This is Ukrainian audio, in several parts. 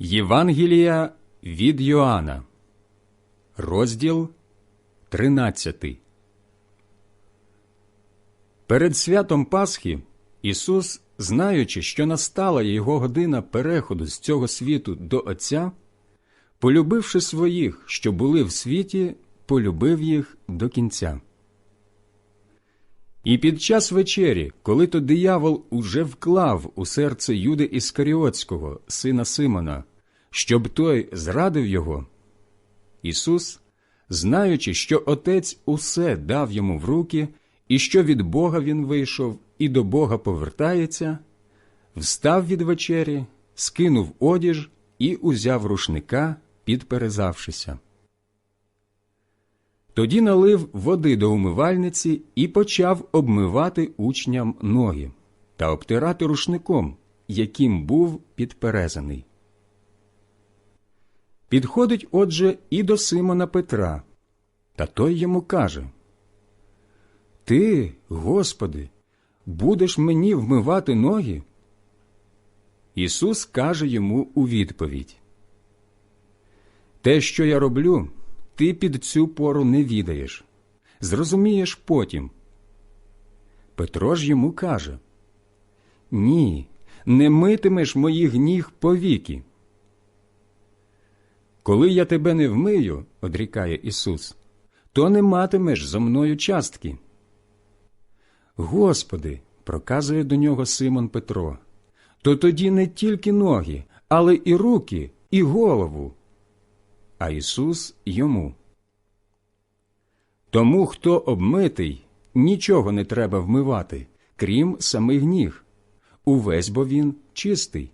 Євангелія від Йоанна, розділ 13. Перед святом Пасхи Ісус, знаючи, що настала його година переходу з цього світу до Отця, полюбивши своїх, що були в світі, полюбив їх до кінця. І під час вечері, коли то диявол уже вклав у серце Юди Іскаріотського, сина Симона, щоб той зрадив його, Ісус, знаючи, що Отець усе дав йому в руки, і що від Бога він вийшов і до Бога повертається, встав від вечері, скинув одіж і узяв рушника, підперезавшися. Тоді налив води до умивальниці і почав обмивати учням ноги та обтирати рушником, яким був підперезаний. Підходить, отже, і до Симона Петра, та той йому каже Ти, Господи, будеш мені вмивати ноги? Ісус каже йому у відповідь Те, що я роблю, ти під цю пору не відаєш. Зрозумієш потім. Петро ж йому каже Ні, не митимеш моїх ніг повіки. Коли я тебе не вмию, одрікає Ісус, то не матимеш зо мною частки. Господи, проказує до нього Симон Петро, то тоді не тільки ноги, але і руки, і голову. А Ісус йому. Тому, хто обмитий, нічого не треба вмивати, крім самих ніг. Увесь бо він чистий.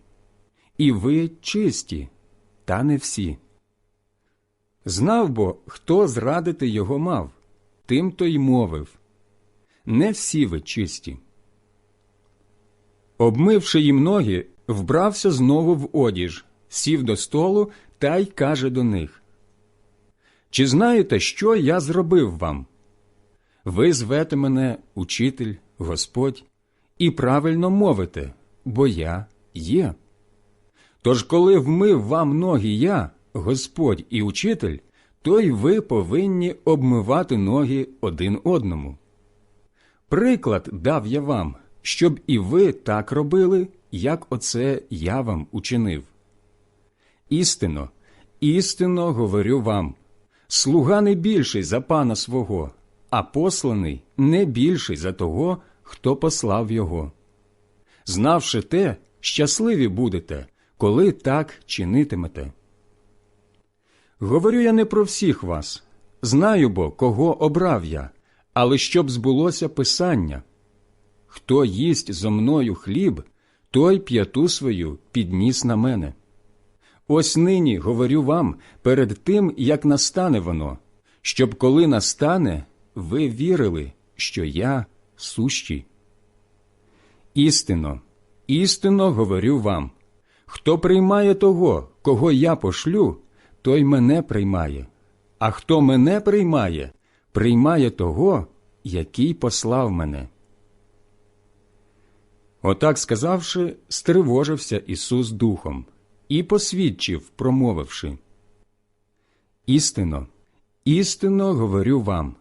І ви чисті, та не всі. Знав бо, хто зрадити його мав, тим то й мовив. Не всі ви чисті. Обмивши їм ноги, вбрався знову в одіж, сів до столу та й каже до них Чи знаєте, що я зробив вам? Ви звете мене учитель, Господь, і правильно мовите, бо я є. Тож, коли вмив вам ноги я, Господь і учитель, то й ви повинні обмивати ноги один одному. Приклад дав я вам, щоб і ви так робили, як оце я вам учинив. Істинно, істинно говорю вам слуга не більший за пана свого, а посланий не більший за того, хто послав його. Знавши те, щасливі будете, коли так чинитимете. Говорю я не про всіх вас, знаю бо, кого обрав я, але щоб збулося Писання. Хто їсть зо мною хліб, той п'яту свою підніс на мене. Ось нині говорю вам перед тим, як настане воно, щоб коли настане, ви вірили, що я сущий. Істинно, істинно говорю вам хто приймає того, кого я пошлю, той мене приймає, а хто мене приймає, приймає того, який послав мене. Отак сказавши, стривожився Ісус духом і посвідчив, промовивши Істинно, істинно говорю вам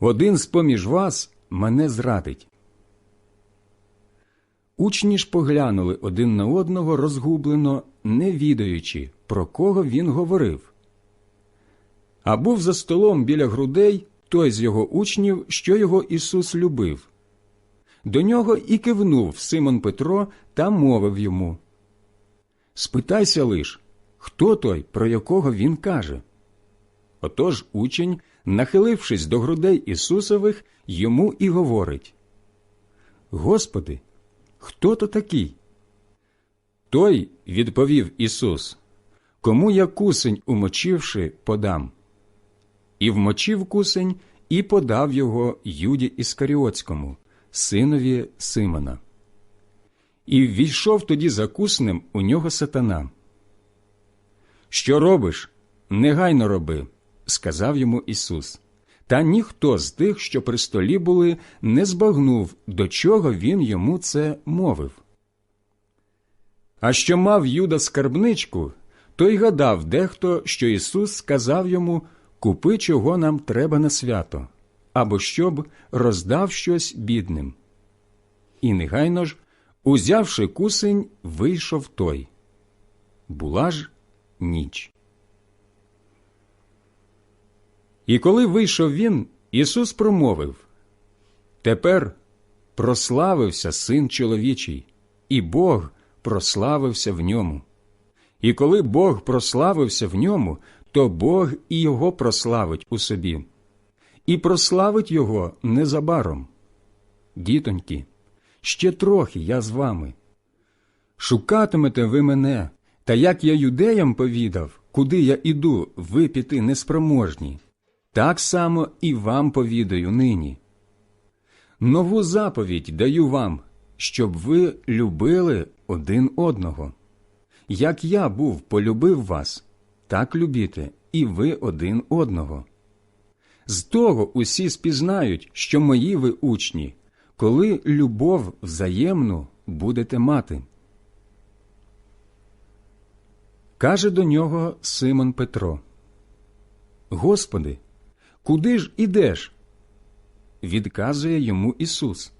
один з поміж вас мене зрадить. Учні ж поглянули один на одного розгублено, не відаючи, про кого він говорив. А був за столом біля грудей той з його учнів, що його Ісус любив. До нього і кивнув Симон Петро та мовив йому Спитайся лиш, хто той, про якого він каже. Отож учень, нахилившись до грудей Ісусових, йому і говорить Господи, хто то такий? Той, відповів Ісус, кому я кусень, умочивши, подам. І вмочив кусень, і подав його Юді Іскаріотському, синові Симона. І ввійшов тоді за куснем у нього сатана. Що робиш? Негайно роби, сказав йому Ісус. Та ніхто з тих, що при столі були, не збагнув, до чого він йому це мовив. А що мав Юда скарбничку, той гадав дехто, що Ісус сказав йому Купи, чого нам треба на свято, або щоб роздав щось бідним. І негайно ж, узявши кусень, вийшов той. Була ж ніч. І коли вийшов він, Ісус промовив Тепер прославився син чоловічий, і Бог прославився в ньому. І коли Бог прославився в ньому, то Бог і його прославить у собі, і прославить його незабаром. Дітоньки, ще трохи я з вами. Шукатимете ви мене, та як я юдеям повідав, куди я іду, ви піти неспроможні, так само і вам повідаю нині. Нову заповідь даю вам, щоб ви любили один одного. Як я був полюбив вас, так любіте і ви один одного. З того усі спізнають, що мої ви учні, коли любов взаємну будете мати. Каже до нього Симон Петро Господи, куди ж ідеш? Відказує йому Ісус.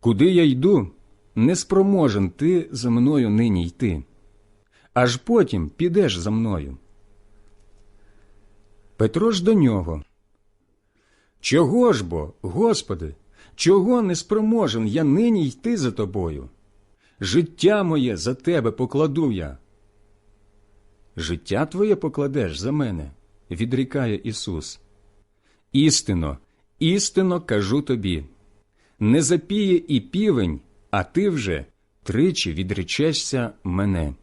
Куди я йду, не спроможен ти за мною нині йти, аж потім підеш за мною. Петро ж до нього. Чого ж бо, Господи, чого не спроможен я нині йти за тобою? Життя моє за тебе покладу я. Життя твоє покладеш за мене, відрікає Ісус. Істинно, істинно кажу тобі не запіє і півень, а ти вже тричі відречешся мене.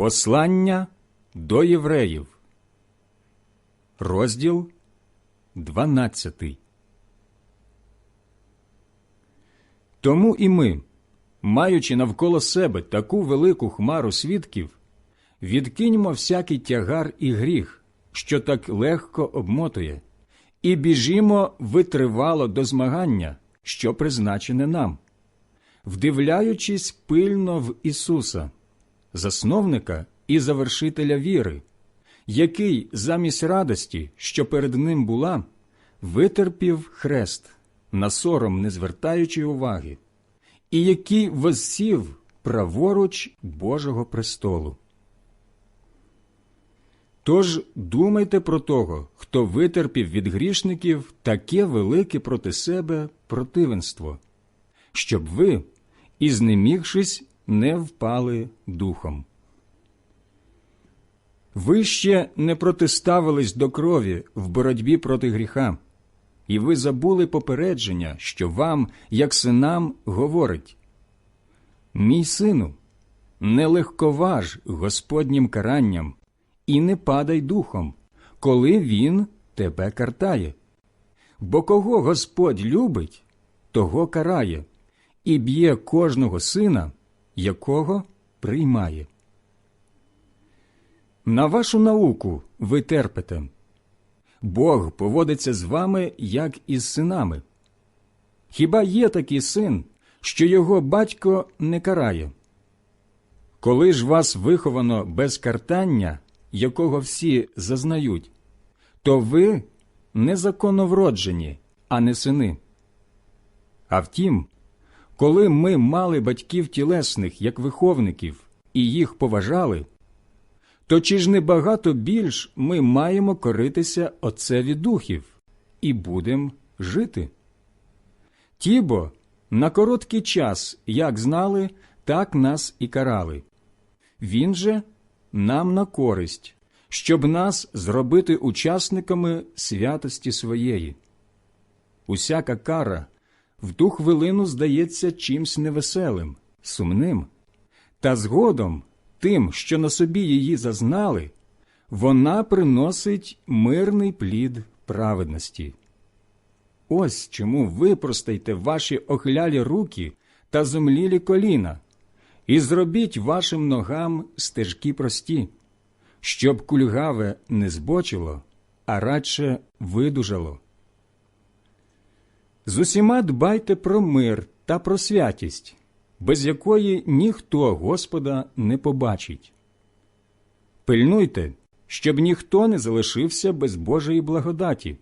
Послання до євреїв. Розділ 12. Тому і ми, маючи навколо себе таку велику хмару свідків, відкиньмо всякий тягар і гріх, що так легко обмотує, і біжімо витривало до змагання, що призначене нам, вдивляючись пильно в Ісуса, засновника і завершителя віри, який замість радості, що перед ним була, витерпів хрест, на сором не звертаючи уваги, і який воссів праворуч Божого престолу. Тож думайте про того, хто витерпів від грішників таке велике проти себе противенство, щоб ви, і знемігшись, не впали духом. Ви ще не протиставились до крові в боротьбі проти гріха, і ви забули попередження, що вам, як синам, говорить Мій сину, не легковаж Господнім каранням і не падай духом, коли він тебе картає. Бо кого Господь любить, того карає, і б'є кожного сина, якого приймає. На вашу науку ви терпите. Бог поводиться з вами, як із синами. Хіба є такий син, що його батько не карає? Коли ж вас виховано без картання, якого всі зазнають, то ви незаконновроджені, а не сини. А втім, коли ми мали батьків тілесних як виховників і їх поважали, то чи ж не багато більш ми маємо коритися Отцеві духів і будем жити? Тібо на короткий час, як знали, так нас і карали. Він же нам на користь, щоб нас зробити учасниками святості своєї. Усяка кара в ту хвилину здається чимсь невеселим, сумним, та згодом тим, що на собі її зазнали, вона приносить мирний плід праведності. Ось чому випростайте ваші охилялі руки та зумлілі коліна і зробіть вашим ногам стежки прості, щоб кульгаве не збочило, а радше видужало. З усіма дбайте про мир та про святість, без якої ніхто Господа не побачить. Пильнуйте, щоб ніхто не залишився без Божої благодаті,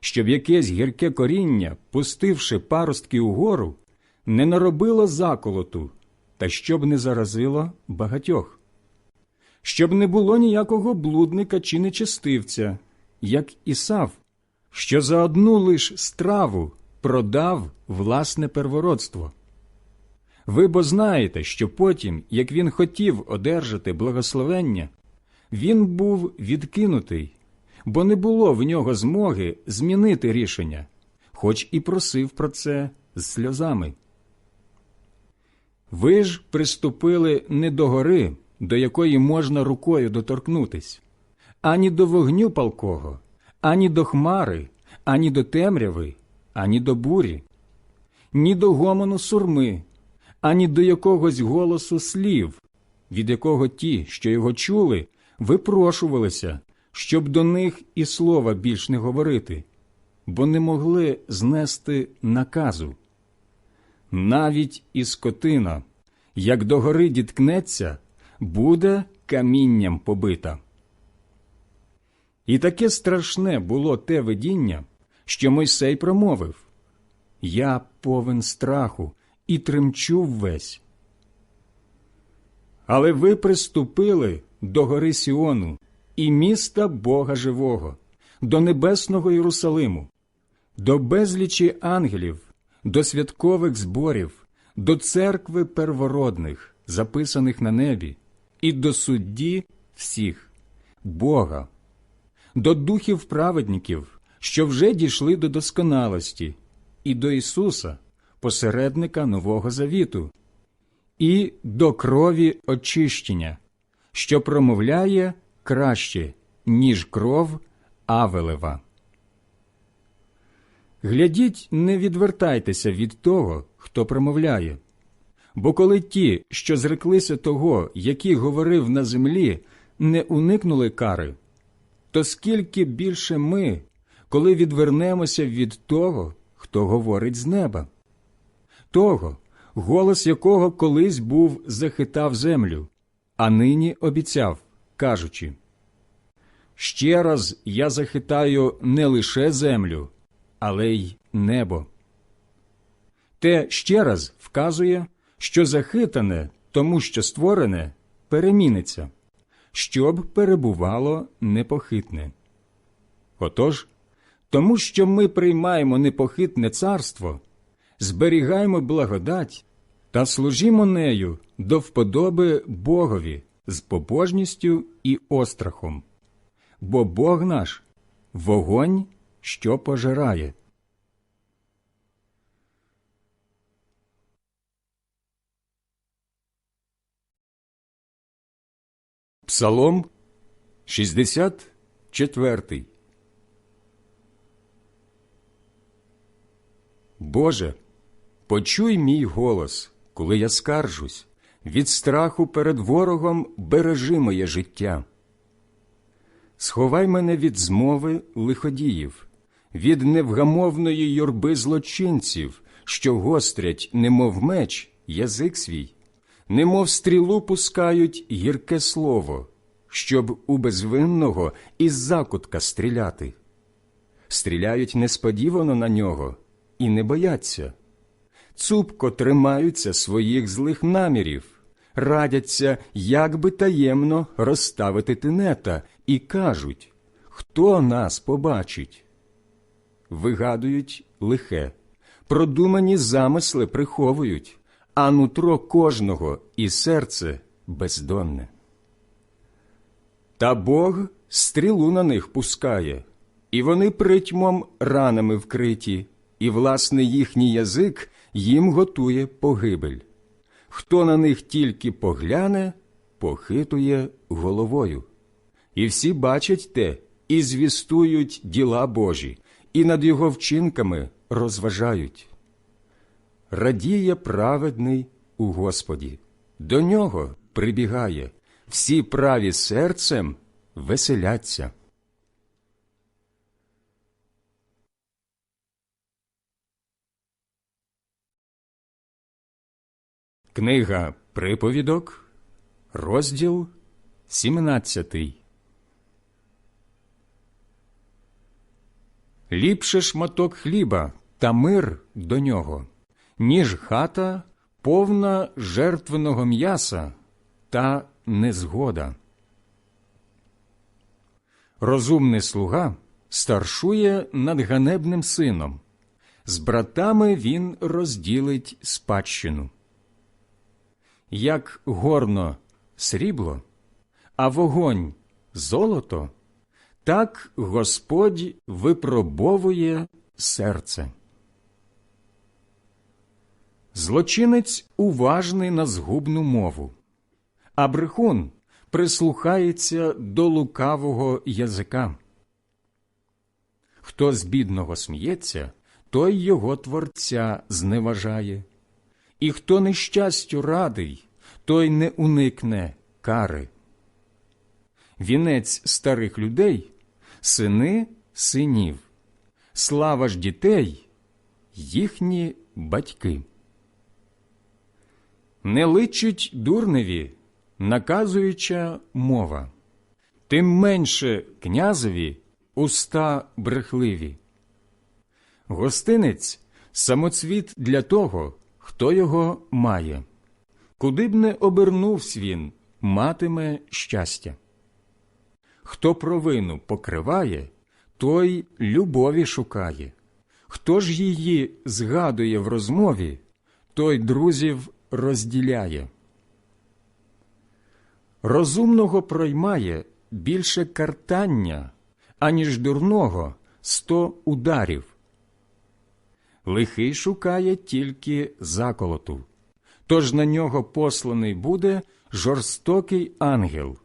щоб якесь гірке коріння, пустивши паростки угору, не наробило заколоту та щоб не заразило багатьох, щоб не було ніякого блудника чи нечестивця, як Ісав, що за одну лиш страву продав власне первородство. Ви бо знаєте, що потім, як він хотів одержати благословення, він був відкинутий, бо не було в нього змоги змінити рішення, хоч і просив про це з сльозами. Ви ж приступили не до гори, до якої можна рукою доторкнутись, ані до вогню палкого, ані до хмари, ані до темряви, ані до бурі, ні до гомону сурми, ані до якогось голосу слів, від якого ті, що його чули, випрошувалися, щоб до них і слова більш не говорити, бо не могли знести наказу. Навіть і скотина, як до гори діткнеться, буде камінням побита. І таке страшне було те видіння, що Мойсей промовив Я повен страху і тремчу весь. Але ви приступили до гори Сіону і міста Бога Живого, до небесного Єрусалиму, до безлічі ангелів, до святкових зборів, до церкви первородних, записаних на небі, і до судді всіх, Бога, до духів праведників, що вже дійшли до досконалості, і до Ісуса, посередника Нового Завіту, і до крові очищення, що промовляє краще, ніж кров Авелева. Глядіть, не відвертайтеся від того, хто промовляє. Бо коли ті, що зреклися того, який говорив на землі, не уникнули кари, то скільки більше ми, коли відвернемося від того, хто говорить з неба, того, голос якого колись був захитав землю, а нині обіцяв, кажучи Ще раз я захитаю не лише землю, але й небо. Те ще раз вказує, що захитане, тому що створене, переміниться, щоб перебувало непохитне. Отож, тому що ми приймаємо непохитне царство, зберігаємо благодать та служімо нею до вподоби Богові з побожністю і острахом, бо Бог наш вогонь, що пожирає. Псалом 64 Боже, почуй мій голос, коли я скаржусь, від страху перед ворогом бережи моє життя. Сховай мене від змови лиходіїв, від невгамовної юрби злочинців, що гострять, немов меч, язик свій немов стрілу пускають гірке слово, щоб у безвинного із закутка стріляти. Стріляють несподівано на нього і не бояться. Цупко тримаються своїх злих намірів, радяться, як би таємно розставити тинета, і кажуть, хто нас побачить. Вигадують лихе, продумані замисли приховують, а нутро кожного і серце бездонне. Та Бог стрілу на них пускає, і вони притьмом ранами вкриті, і, власне, їхній язик їм готує погибель. Хто на них тільки погляне, похитує головою. І всі бачать те і звістують діла Божі, і над його вчинками розважають радіє праведний у Господі, до нього прибігає, всі праві серцем веселяться. Книга Приповідок, розділ 17. Ліпше шматок хліба та мир до нього, ніж хата, повна жертвеного м'яса та незгода. Розумний слуга старшує над ганебним сином, з братами він розділить спадщину. Як горно срібло, а вогонь золото, так Господь випробовує серце. Злочинець уважний на згубну мову, а брехун прислухається до лукавого язика. Хто з бідного сміється, той його творця зневажає, і хто нещастю радий, той не уникне кари. Вінець старих людей сини синів, слава ж дітей їхні батьки. Не личить дурневі наказуюча мова, тим менше князеві уста брехливі. Гостинець самоцвіт для того, хто його має. Куди б не обернувсь він, матиме щастя. Хто провину покриває, той любові шукає. Хто ж її згадує в розмові, той друзів розділяє. Розумного проймає більше картання, аніж дурного сто ударів. Лихий шукає тільки заколоту, тож на нього посланий буде жорстокий ангел.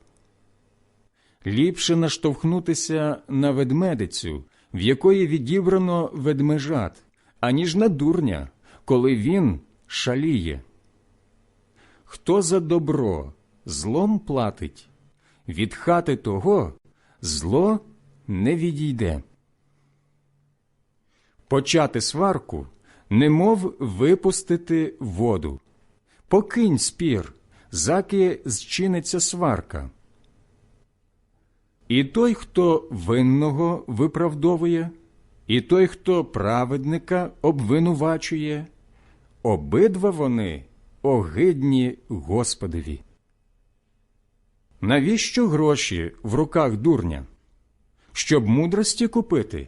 Ліпше наштовхнутися на ведмедицю, в якої відібрано ведмежат, аніж на дурня, коли він шаліє. Хто за добро злом платить, від хати того зло не відійде. Почати сварку, немов випустити воду. Покинь спір, заки зчиниться сварка. І той, хто винного виправдовує, і той, хто праведника обвинувачує, обидва вони огидні Господові. Навіщо гроші в руках дурня? Щоб мудрості купити?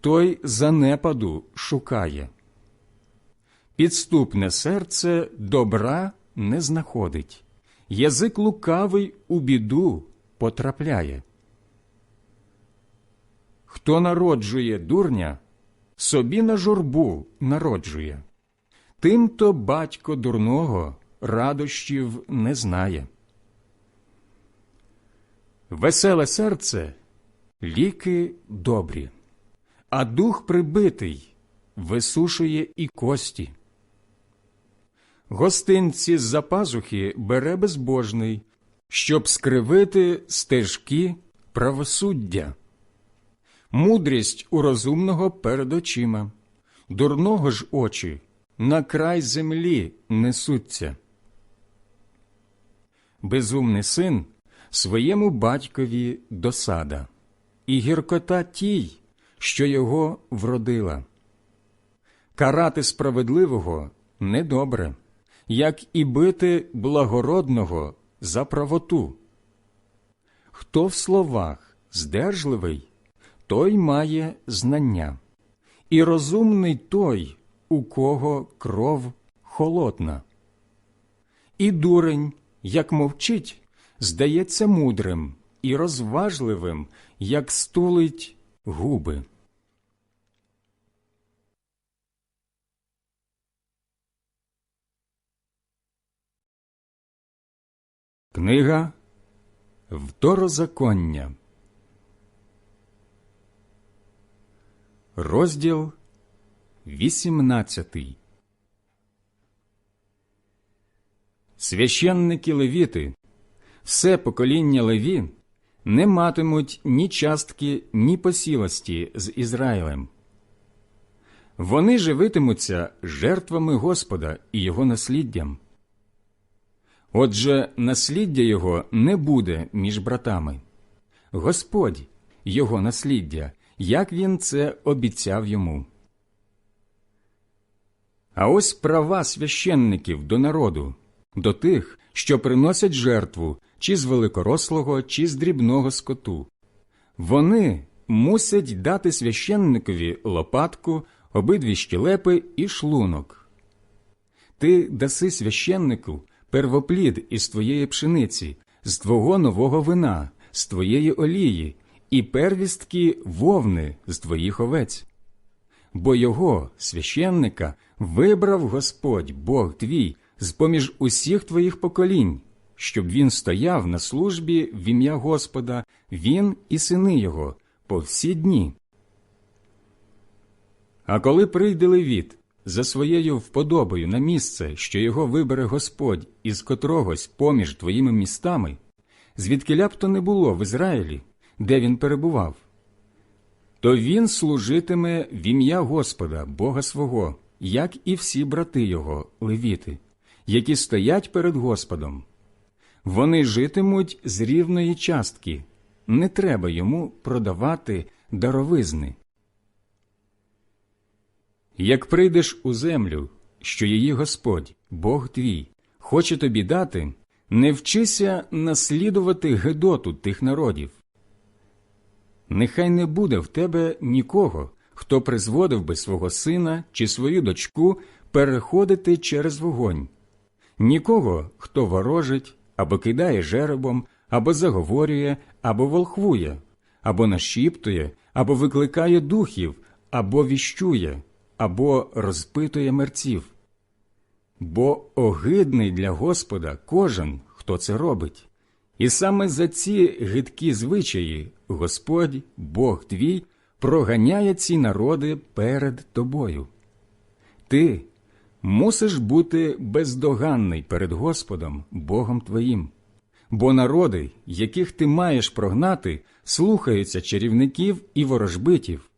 той занепаду шукає. Підступне серце добра не знаходить, язик лукавий у біду потрапляє. Хто народжує дурня, собі на журбу народжує, тим-то батько дурного радощів не знає. Веселе серце ліки добрі, а дух прибитий висушує і кості. Гостинці з-за пазухи бере безбожний, щоб скривити стежки правосуддя. Мудрість у розумного перед очима, дурного ж очі на край землі несуться. Безумний син своєму батькові досада, і гіркота тій, що його вродила. Карати справедливого недобре, як і бити благородного за правоту. Хто в словах здержливий, той має знання, і розумний той, у кого кров холодна. І дурень, як мовчить, здається мудрим і розважливим, як стулить губи. Книга Второзаконня. Розділ 18 Священники левіти, все покоління леві не матимуть ні частки, ні посілості з Ізраїлем. Вони живитимуться жертвами Господа і його насліддям. Отже, насліддя його не буде між братами. Господь його насліддя, як він це обіцяв йому. А ось права священників до народу, до тих, що приносять жертву чи з великорослого, чи з дрібного скоту. Вони мусять дати священникові лопатку, обидві щелепи і шлунок. Ти даси священнику первоплід із твоєї пшениці, з твого нового вина, з твоєї олії, і первістки вовни з твоїх овець. Бо його, священника, вибрав Господь, Бог твій, з поміж усіх твоїх поколінь, щоб він стояв на службі в ім'я Господа, він і сини його, по всі дні. А коли прийде Левіт за своєю вподобою на місце, що його вибере Господь із котрогось поміж твоїми містами, звідкиля б то не було в Ізраїлі, де він перебував, то він служитиме в ім'я Господа, Бога свого, як і всі брати його, левіти, які стоять перед Господом. Вони житимуть з рівної частки, не треба йому продавати даровизни. Як прийдеш у землю, що її Господь, Бог твій, хоче тобі дати, не вчися наслідувати гедоту тих народів. Нехай не буде в тебе нікого, хто призводив би свого сина чи свою дочку переходити через вогонь, нікого, хто ворожить або кидає жеребом, або заговорює, або волхвує, або нашіптує, або викликає духів, або віщує або розпитує мерців. Бо огидний для Господа кожен, хто це робить. І саме за ці гидкі звичаї Господь, Бог твій, проганяє ці народи перед тобою. Ти мусиш бути бездоганний перед Господом, Богом твоїм, бо народи, яких ти маєш прогнати, слухаються чарівників і ворожбитів,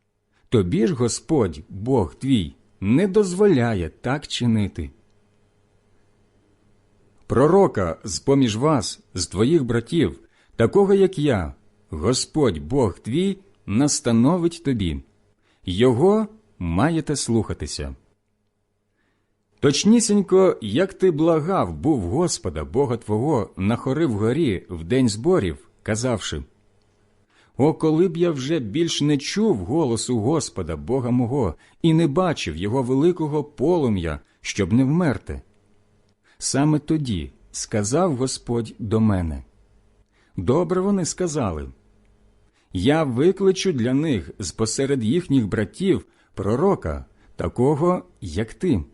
Тобі ж Господь, Бог твій, не дозволяє так чинити. Пророка з поміж вас, з твоїх братів, такого як я, Господь Бог твій, настановить тобі, його маєте слухатися. Точнісінько, як ти благав був Господа, Бога Твого, на хори в горі в день зборів, казавши о, коли б я вже більш не чув голосу Господа, Бога мого, і не бачив його великого полум'я, щоб не вмерти. Саме тоді сказав Господь до мене. Добре вони сказали. Я викличу для них з посеред їхніх братів пророка, такого, як ти.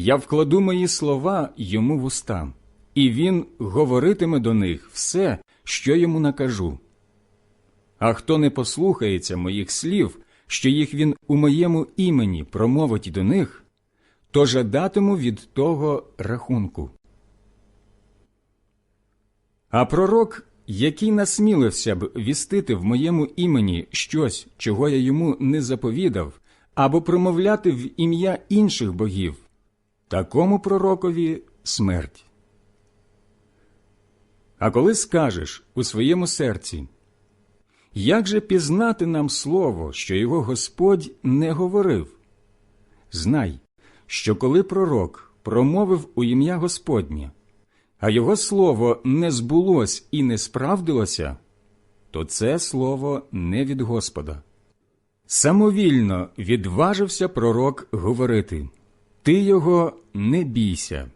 Я вкладу мої слова йому в уста, і він говоритиме до них все, що йому накажу. А хто не послухається моїх слів, що їх він у моєму імені промовить до них, то жадатиму від того рахунку. А пророк, який насмілився б вістити в моєму імені щось, чого я йому не заповідав, або промовляти в ім'я інших богів, такому пророкові смерть. А коли скажеш у своєму серці як же пізнати нам слово, що його Господь не говорив? Знай, що коли пророк промовив у ім'я Господнє, а його слово не збулось і не справдилося, то це слово не від Господа. Самовільно відважився пророк говорити Ти його не бійся.